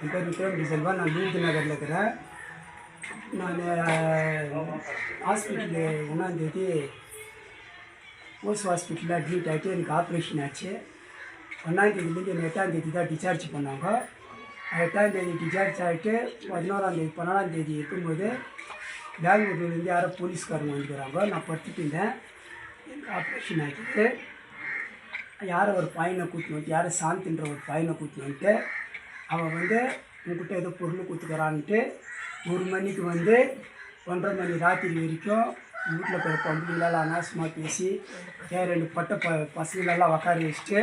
என் பேர் விக்ரம் டி செல்வா நான் விருது நகரில் இருக்கிறேன். நான் ஹாஸ்பிட்டலு ஒன்றாந்தேதி ஓஸ் ஹாஸ்பிட்டலில் அட்மிட் ஆகிட்டு எனக்கு ஆப்ரேஷன் ஆச்சு. ஒன்றாந்தேதிலேருந்து எனக்கு எட்டாந்தேதி தான் டிஸ்சார்ஜ் பண்ணாங்க. எட்டாந்தேதி டிஸ்சார்ஜ் ஆகிட்டு பதினோராந்தேதி பன்னெண்டாந்தேதி இருக்கும்போது பெங்களூர்லேருந்து யாரோ போலீஸ்காரங்க வந்துக்கிறாங்க நான் படுத்துட்டு இருந்தேன். எனக்கு ஆப்ரேஷன் ஆகிட்டு யாரை ஒரு பையனை கூட்டினு வந்து யாரை சாந்தின்ற ஒரு பையனை கூட்டினு வந்துட்டு அவன் வந்து உங்ககிட்ட ஏதோ பொருள் கொடுத்துக்கிறான்ட்டு ஒரு மணிக்கு வந்து ஒன்றரை மணி ராத்திரி வரைக்கும் வீட்டில் போய் பம்புகளெல்லாம் அனாசமாக பேசி என் ரெண்டு பட்ட ப பசங்களெல்லாம் உக்கார வச்சுட்டு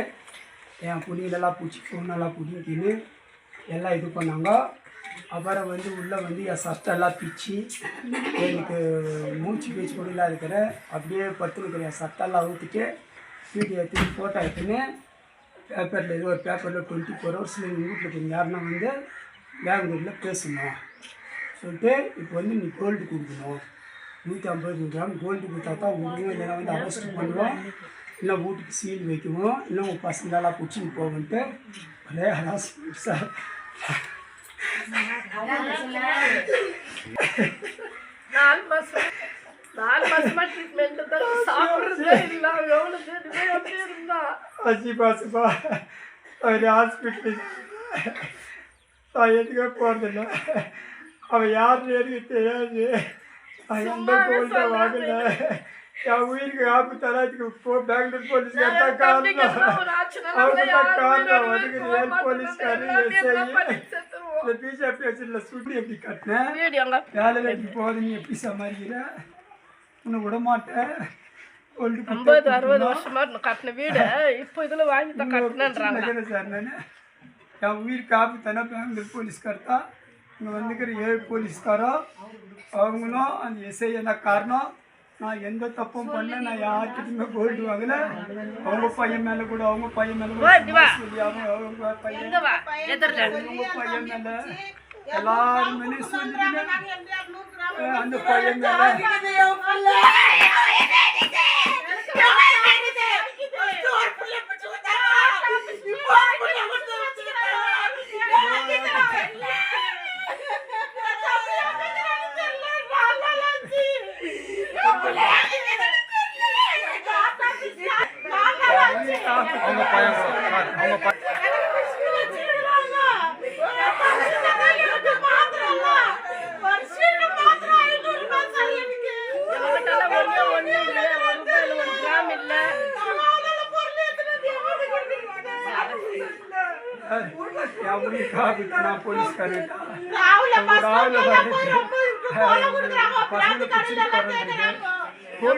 என் புண்ணிகளெல்லாம் பிடிச்சி பொண்ணெல்லாம் பிடிக்கின்னு எல்லாம் இது பண்ணாங்க. அப்புறம் வந்து உள்ளே வந்து என் சட்டெல்லாம் பிச்சு எனக்கு மூச்சு பேச்சு கூட இல்லாத இருக்கிற அப்படியே படுத்துனுக்கிற என் சட்டெல்லாம் ஊற்றிட்டு வீடியோ எடுத்து ஃபோட்டோ எடுத்துன்னு பேப்பரில் ஏதோ ஒரு பேப்பரில் டுவெண்ட்டி ஃபோர் ஹவர்ஸில் எங்கள் வீட்டில் இருக்கிற யாருன்னா வந்து பெங்களூரில் பேசணும். சொல்லிட்டு இப்போ வந்து நீ கோல்டு கொடுக்கணும். நூற்றி ஐம்பது கிராம் கோல்டு கொடுத்தா தான் விடுவோம் இல்லைன்னா வந்து அரெஸ்ட் பண்ணுவோம். இல்லை வீட்டுக்கு சீல் வைக்கணும். இல்லை உங்கள் பசங்களெல்லாம் பிடிச்சின்னு போகன்ட்டு ஒரே ஹராஸ்மெண்ட் சார் நாலு மாசம் நாலு மாசமா ட்ரீட்மெண்ட் தான் சாப்பிடுறதே இல்லை எவ்வளவு தேடிமே அப்படியே இருந்தா அசி பாசுப்பா அவர் ஹாஸ்பிட்டல் நான் எதுக்கே போகிறதில்ல அவன் யாருன்னு எனக்கு தெரியாது நான் எந்த கோல்டை வாங்கல என் உயிருக்கு ஆபத்து தராதுக்கு போ பெங்களூர் போலீஸ் தான் தம்பிக்கு எதுனா காரணம் அவங்க தான் காரணம் போக ஏன் எல்லாத்தையும் எஸ்ஐ. இந்த பிஜேபி வச்சுல சுடி எப்படி கட்டினேன் வேலை வெட்டி போகுது நீ எப்படி சமாளிக்கிற உன்னை விட மாட்டேன் கோல்டு ஐம்பது அறுபது வருஷமா கட்டின வீடு இப்போ இதுல வாங்கி தான் கட்டினன்றாங்க சார் நான் என் உயிர் காப்பி தானே பெங்களூர் போலீஸ்கார் தான் இங்கே வந்துக்கிற ஏழு போலீஸ்காரோ அவங்களும் அந்த எஸ்ஐ என்ன காரணம் நான் எந்த தப்பும் பண்ணல நான் யார்கிட்டயுமே கோல்டு வாங்கல அவங்க பையன் மேலே கூட அவங்க பையன் மேலே கூட. சொல்லி அவங்க அவங்க பையன் அவங்க பையன் மேலே எல்லாரும் சொல்லி அந்த பையன் மேலே அவங்க பையன் கூட சார் அவங்க பையன் எங்ககிட்டலாம் ஒண்ணே ஒண்ணு இல்ல ஒரு ரூபாயில ஒரு கிராம் இல்ல நான் போலீஸ்காரன்.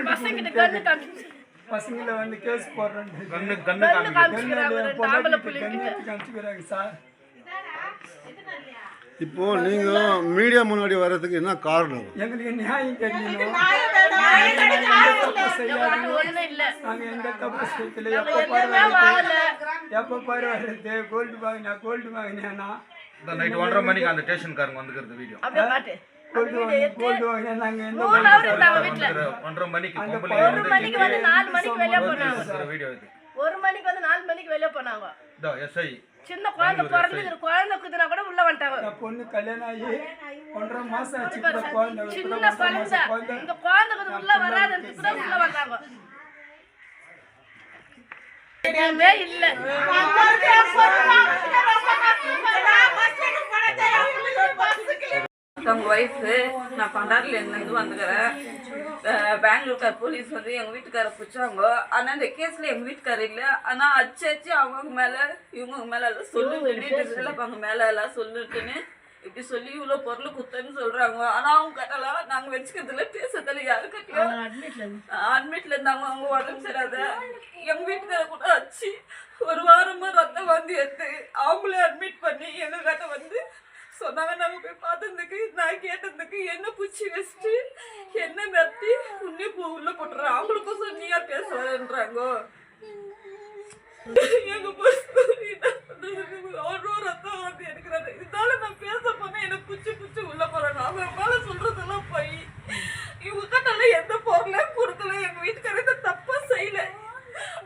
பசங்கிட்ட கண்ணு காமிச்சு. பசங்களை வந்து கேஸ் போடுறேன். கண்ணு கண்ணு கண்ணு காமிக்க காமிச்சுக்கிறாங்க. ரெண்டு ஆம்பளை பிள்ளைங்க காமிச்சுக்கிறாங்க சார். இப்போ நீங்க மீடியா முன்னாடி வர்றதுக்கு என்ன காரணம்? எங்களுக்கு நியாயம் தெரியணும். நாங்க எந்த தப்பு செய்யல. எப்ப பாரு எப்ப பாரு வர்றது? கோல்டு வாங்கினா கோல்டு வாங்கினா இந்த நைட் ஒன்றரை மணிக்கு அந்த ஸ்டேஷன்காரங்க வந்துக்கிறது வீடியோ ஒன்றரை மணிக்கு அந்த பொம்பளை ஒரு மணிக்கு வந்து நாலு மணிக்கு வெளியே போனாங்க. வந்துக்கிற வீடியோ இது. ஒரு மணிக்கு வந்து நாலு மணிக்கு வெளியே போனாங்க. இதோ எஸ்ஐ சின்ன குழந்தை பிறந்து குழந்தை குத்துனா கூட உள்ள வந்துட்டாங்க என் பொண்ணு கல்யாணம் ஆகி ஒன்றரை மாசம் ஆச்சு குழந்தை சின்ன குழந்தை இந்த குழந்தை கொஞ்சம் உள்ள வராதுன்னு கூட உள்ள வந்தாங்க இல்ல அவங்க ஒய்ஃபு நான் பண்டாரிலேருந்து வந்துக்கிறேன். பெங்களூர்கார் போலீஸ் வந்து எங்கள் வீட்டுக்காரை பிடிச்சாங்க. ஆனால் இந்த கேஸில் எங்கள் வீட்டுக்காரர் இல்லை. ஆனால் அச்சு அச்சு அவங்கவுங்க மேலே இவங்க மேலே எல்லாம் சொல்லுன்னு அவங்க மேலே எல்லாம் சொல்லுட்டுன்னு இப்படி சொல்லி இவ்வளோ பொருள் குத்தன்னு சொல்கிறாங்க ஆனால் அவங்க கட்டலாம் நாங்கள் வச்சுக்கிறதுல பேசுறதுல யாருக்கிட்டையும் அட்மிட்ல இருந்தாங்க அவங்க உடம்பு சரியாத எங்க வீட்டுக்கார கூட ஆச்சு ஒரு வாரமா ரத்தம் வந்து எடுத்து அவங்களே அட்மிட் பண்ணி எங்க கிட்ட வந்து சொன்னாங்க நாங்க போய் நான் கேட்டதுக்கு என்ன பூச்சி வச்சுட்டு? என்ன மெத்தி உன்னே பூ உள்ள போட்டுறேன் அவங்களுக்கும் சொன்னியா பேச வரேன்றாங்கோ எங்க boss என்ன பண்றது? அவ்வளோ ரத்தம் வந்து எடுக்கிறாரு. இதனால நான் பேச போனேன் என்ன புச்சு புச்சு உள்ள போறாங்க அவங்க மேல சொல்றதெல்லாம் போய் இவங்க எந்த பொருளே கொடுக்கல. எங்க வீட்டுக்காரர் இந்த தப்பா செய்யல.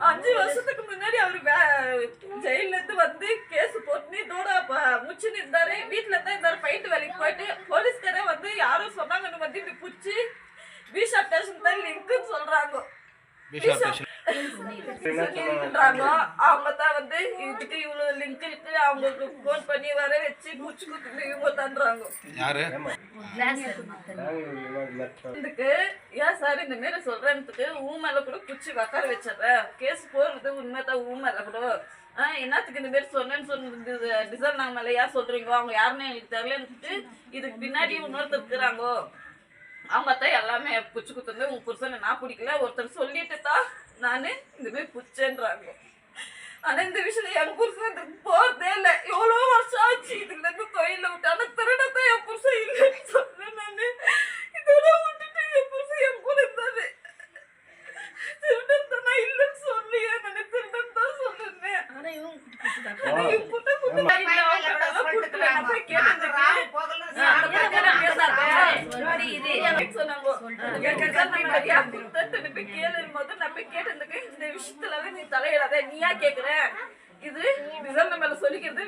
அஞ்சு வருஷத்துக்கு முன்னாடி அவர் ஜெயில இருந்து வந்து கேஸ் முச்சுன்னு இருந்தாரு. வீட்டுல தான் இருந்தாரு. பயிட்டு வேலைக்கு போயிட்டு போலீஸ்காரே யாரும் சொன்னாங்கன்னு வந்து இப்படி புடிச்சு பிஷா ஸ்டேஷன் தான் லிங்க்னு சொல்றாங்க. அவங்க தான் வந்து இதுக்கு இவ்வளவு லிங்க் இருக்கு. அவங்களுக்கு ஃபோன் பண்ணி வர வச்சு புடிச்சு கொடுத்துட்டு இவங்க யாரு? இதுக்கு ஏன் சார் இந்த மாரி சொல்றேன்றதுக்கு ஊ மேல கூட குச்சி உக்கார வச்சிடுறேன் கேஸ் போறது உண்மைதான் ஊ மேல கூட. என்னத்துக்கு இந்த மாரி சொன்னேன்னு சொன்னது டிசைன் நாங்க மேல ஏன் சொல்றீங்க? அவங்க யாருன்னு எங்களுக்கு தெரியலன்ட்டு இதுக்கு பின்னாடி இன்னொருத்தர் இருக்கிறாங்க. அவங்க தான் எல்லாமே புச்சு குத்துந்து உங்க புருஷனை நான் பிடிக்கல. ஒருத்தர் சொல்லிட்டு தான் நான் இந்த மாதிரி புச்சேன்றாங்க ஆனா இந்த விஷயம் என் புருஷன் போறதே இல்லை எவ்வளோ வருஷம் ஆச்சு இதுல இருந்து தொழில விட்டு ஆனா திருடத்தான் என் புருஷன் இல்லைன்னு சொன்னேன் நானு விட்டுட்டு என் புருஷன் என் கூட இருந்தாரு திருடன் தான் நான் இல்லைன்னு சொல்லியே நான் திருடன் தான் ஆனா இவன் கிட்டலாம் இந்த விஷயத்துலலாம் நீ தலையிடாத, நீ ஏன் கேக்குற? இது ரிசல்ட் மேல சொல்லிக்கிறது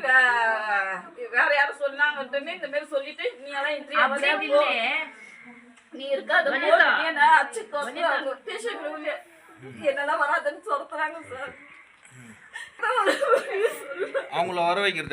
வேற யாரும் சொன்னாங்கன்ட்டுன்னு இந்த மாதிரி சொல்லிட்டு நீ எல்லாம் போ. நீ இருக்காத என்ன அச்சு தோத்து அவங்க ஸ்டேஷன்ல உள்ள என்னெல்லாம் வராதுன்னு சொல்றாங்க சார். அவங்கள வர வைக்கிறது.